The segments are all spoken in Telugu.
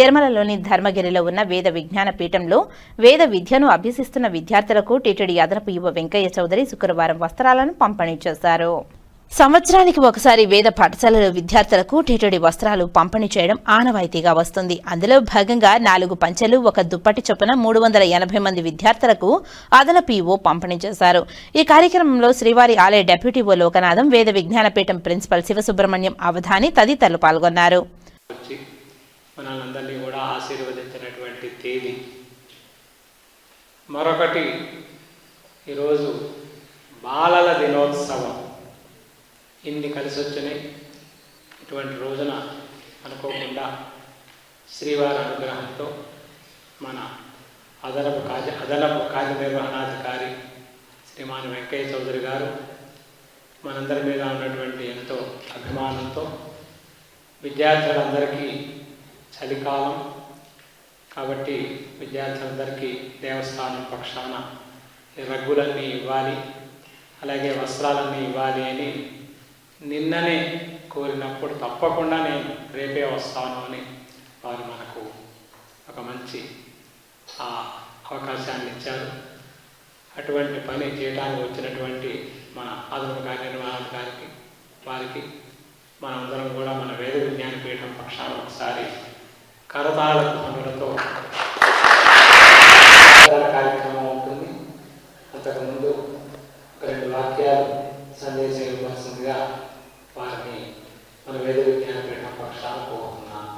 తిరుమలలోని ధర్మగిరిలో ఉన్న వేద విజ్ఞాన పీఠంలో వేద విద్యను అభ్యసిస్తున్న విద్యార్థులకు టీటీడీ అదనపు యువ వెంకయ్య చౌదరి శుక్రవారం వస్త్రాలను పంపిణీ చేశారు. సంవత్సరానికి ఒకసారి వేద పాఠశాలలో విద్యార్థులకు టీటీడీ వస్త్రాలు పంపిణీ చేయడం ఆనవాయితీగా వస్తుంది. అందులో భాగంగా నాలుగు పంచెలు ఒక దుప్పటి చొప్పున మూడు వందల ఎనభై మంది విద్యార్థులకు అదనపు ఈవో పంపిణీ చేశారు. ఈ కార్యక్రమంలో శ్రీవారి ఆలయ డెప్యూటీ ఓ లోకనాథం వేద విజ్ఞానపీఠం ప్రిన్సిపల్ శివసుబ్రహ్మణ్యం అవధాని తదితరులు పాల్గొన్నారు. వచ్చి మనల్ని కూడా ఆశీర్వదించినటువంటి తేదీ. మరొకటి ఈరోజు బాలల దినోత్సవం. ఇన్ని కలిసి వచ్చినాయి ఇటువంటి రోజున అనుకోకుండా శ్రీవారి అనుగ్రహంతో మన అదనపు కార్య అదనపు కార్యనిర్వహణాధికారి శ్రీమాన్ వెంకయ్య చౌదరి గారు మనందరి మీద ఉన్నటువంటి ఎంతో అభిమానంతో విద్యార్థులందరికీ చలికాలం కాబట్టి విద్యార్థులందరికీ దేవస్థానం పక్షాన రగ్గులన్నీ ఇవ్వాలి అలాగే వస్త్రాలన్నీ ఇవ్వాలి అని నిన్ననే కోరినప్పుడు తప్పకుండా నేను రేపే వస్తాను అని వారు మనకు ఒక మంచి ఆ, అవకాశాన్ని ఇచ్చారు. అటువంటి పని చేయడానికి వచ్చినటువంటి మన అదనపు గారికి వారికి మనందరం కూడా మన వేద విజ్ఞాన పీఠం పక్షాన ఒకసారి కరతాళ ధ్వనులతో కార్యక్రమం ఉంటుంది అంతకుముందు రెండు వాక్యాలు సందేశం ఇవ్వాల్సిందిగా వారిని మన వేద విజ్ఞాన పీఠం పక్షాన కోరుతున్నాను.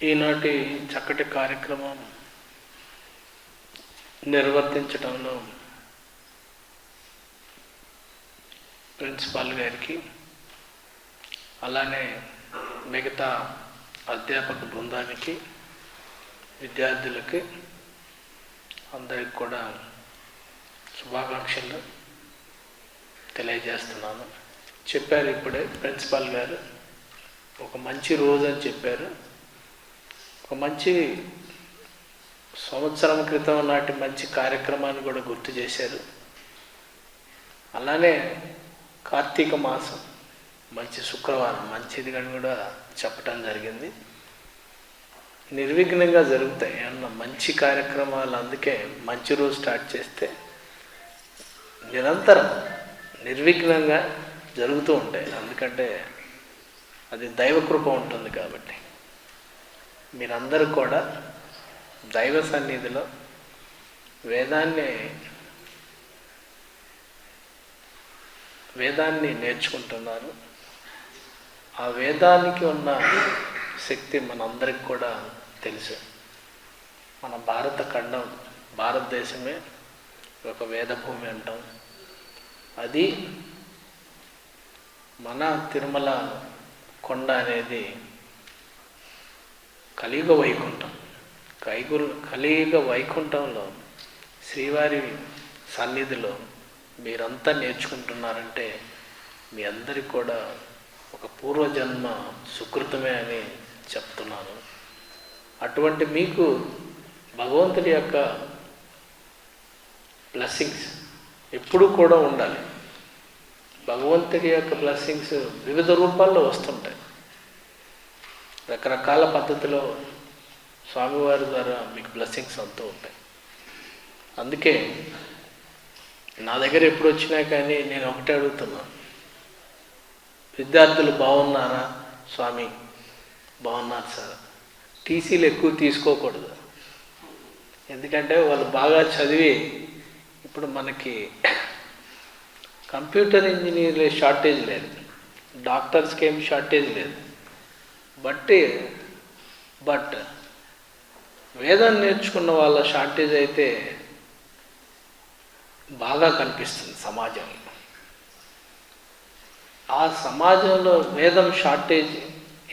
ఈనాటి చక్కటి కార్యక్రమం నిర్వర్తించడంలో ప్రిన్సిపాల్ గారికి అలానే మిగతా అధ్యాపక బృందానికి విద్యార్థులకి అందరికి కూడా శుభాకాంక్షలు తెలియజేస్తున్నాను. చెప్పారు ఇప్పుడే ప్రిన్సిపాల్ గారు. ఒక మంచి రోజు అని చెప్పారు. ఒక మంచి సంవత్సరం క్రితం నాటి మంచి కార్యక్రమాన్ని కూడా గుర్తు చేశారు. అలానే కార్తీక మాసం. మంచి శుక్రవారం మంచిది అని కూడా చెప్పటం జరిగింది. నిర్విఘ్నంగా జరుగుతాయి అన్న మంచి కార్యక్రమాలు అందుకే మంచి రోజు స్టార్ట్ చేస్తే నిరంతరం నిర్విఘ్నంగా జరుగుతూ ఉంటాయి. ఎందుకంటే అది దైవకృప ఉంటుంది కాబట్టి. మీరందరూ కూడా దైవ సన్నిధిలో వేదాన్ని వేదాన్ని నేర్చుకుంటున్నారు. ఆ వేదానికి ఉన్న శక్తి మనందరికి కూడా తెలుసు. మన భారత ఖండం భారతదేశమే ఒక వేదభూమి అంటాం. అది మన తిరుమల కొండ అనేది కలియుగ వైకుంఠం. కైగురు కలియుగ వైకుంఠంలో శ్రీవారి సన్నిధిలో మీరంతా నేర్చుకుంటున్నారంటే మీ అందరికి కూడా ఒక పూర్వజన్మ సుకృతమే అని చెప్తున్నాను. అటువంటి మీకు భగవంతుడి యొక్క బ్లెస్సింగ్స్ ఎప్పుడూ కూడా ఉండాలి. భగవంతుడి యొక్క బ్లెస్సింగ్స్ వివిధ రూపాల్లో వస్తుంటాయి. రకరకాల పద్ధతిలో స్వామివారి ద్వారా మీకు బ్లెస్సింగ్స్ అంతూ ఉంటాయి. అందుకే నా దగ్గర ఎప్పుడు వచ్చినా కానీ నేను ఒకటే అడుగుతున్నాను విద్యార్థులు బాగున్నారా? స్వామి బాగున్నారు సార్. టీసీలు ఎక్కువ తీసుకోకూడదు. ఎందుకంటే వాళ్ళు బాగా చదివి ఇప్పుడు మనకి కంప్యూటర్ ఇంజనీర్ల షార్టేజ్ లేదు. డాక్టర్స్కి ఏం షార్టేజ్ లేదు. బట్టి బట్ వేదం నేర్చుకున్న వాళ్ళ షార్టేజ్ అయితే బాగా కనిపిస్తుంది సమాజంలో. ఆ సమాజంలో వేదం షార్టేజ్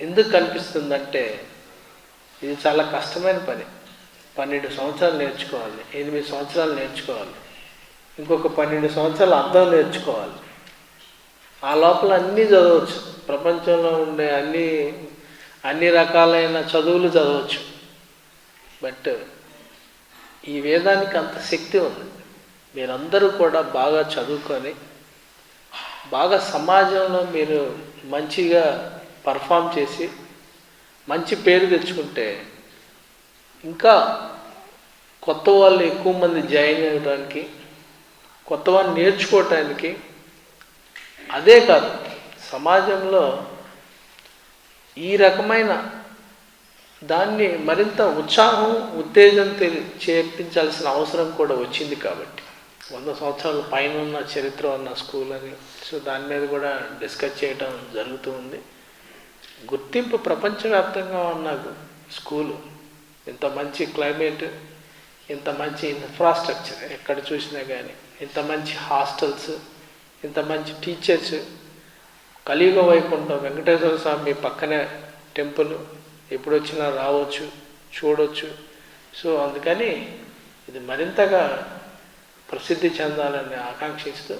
ఎందుకు కనిపిస్తుందంటే ఇది చాలా కష్టమైన పని. పన్నెండు సంవత్సరాలు నేర్చుకోవాలి ఎనిమిది సంవత్సరాలు నేర్చుకోవాలి ఇంకొక పన్నెండు సంవత్సరాలు అర్థం నేర్చుకోవాలి. ఆ లోపల అన్నీ చదవచ్చు. ప్రపంచంలో ఉండే అన్ని అన్ని రకాలైన చదువులు చదవచ్చు. బట్ ఈ వేదానికి అంత శక్తి ఉంది. మీరందరూ కూడా బాగా చదువుకొని బాగా సమాజంలో మీరు మంచిగా పర్ఫామ్ చేసి మంచి పేరు తెచ్చుకుంటే ఇంకా కొత్త వాళ్ళు ఎక్కువ మంది జాయిన్ అవ్వడానికి కొత్త వాళ్ళు నేర్చుకోవటానికి అదే కాదు సమాజంలో ఈ రకమైన దాన్ని మరింత ఉత్సాహం ఉత్తేజం తెలి చేర్పించాల్సిన అవసరం కూడా వచ్చింది కాబట్టి. వంద సంవత్సరాల పైన ఉన్న చరిత్ర ఉన్న స్కూల్ అని సో దాని మీద కూడా డిస్కస్ చేయటం జరుగుతూ ఉంది. గుర్తింపు ప్రపంచవ్యాప్తంగా ఉన్న స్కూలు. ఇంత మంచి క్లైమేట్ ఇంత మంచి ఇన్ఫ్రాస్ట్రక్చర్ ఎక్కడ చూసినా కానీ ఇంత మంచి హాస్టల్స్ ఇంత మంచి టీచర్స్. కలియుగ వైకుంఠం వెంకటేశ్వర స్వామి పక్కనే టెంపుల్. ఎప్పుడు వచ్చినా రావచ్చు చూడవచ్చు సో అందుకని ఇది మరింతగా ప్రసిద్ధి చెందాలని ఆకాంక్షిస్తూ